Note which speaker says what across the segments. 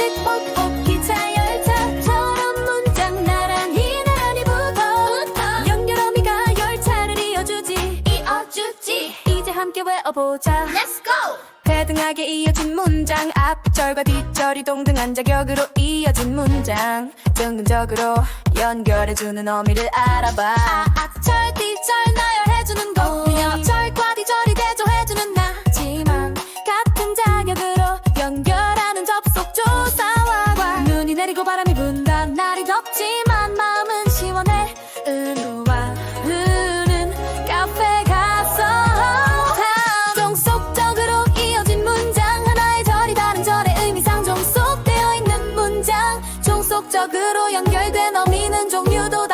Speaker 1: 집 뻑뻑 기차 열차처럼 문장 나란히 나란히 붙어. 연결어미가 열차를 이어주지. 이어주지. 이제 함께 외워보자.
Speaker 2: Let's go!
Speaker 1: 배등하게 이어진 문장 앞절과 뒷절이 동등한 자격으로 이어진 문장. 등근적으로 연결해주는 어미를 알아봐 분다 날이 덥지만 마음은 시원해. 은우와 흐는 카페 가서 종속적으로 이어진 문장 하나의 절이 다른 절의 의미상 종속되어 있는 문장. 종속적으로 연결된 어미는 종류도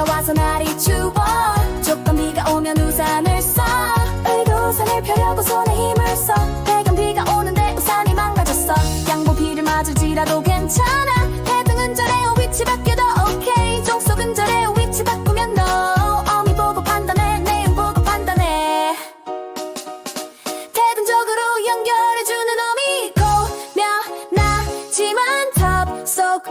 Speaker 1: 비가 와서 날이 추워. 조금 비가 오면 우산을 써. 의도 우산을 펴려고 손에 힘을 써. 배경 비가 오는데 우산이 망가졌어. 양보 비를 맞을지라도 괜찮아. 해등 은절에 위치 바뀌어도 오케이 종속 은절에 위치 바꾸면 너 어미 보고 판단해. 내용 보고 판단해. 대등적으로 연결해주는 어미 고며 나지만 탑속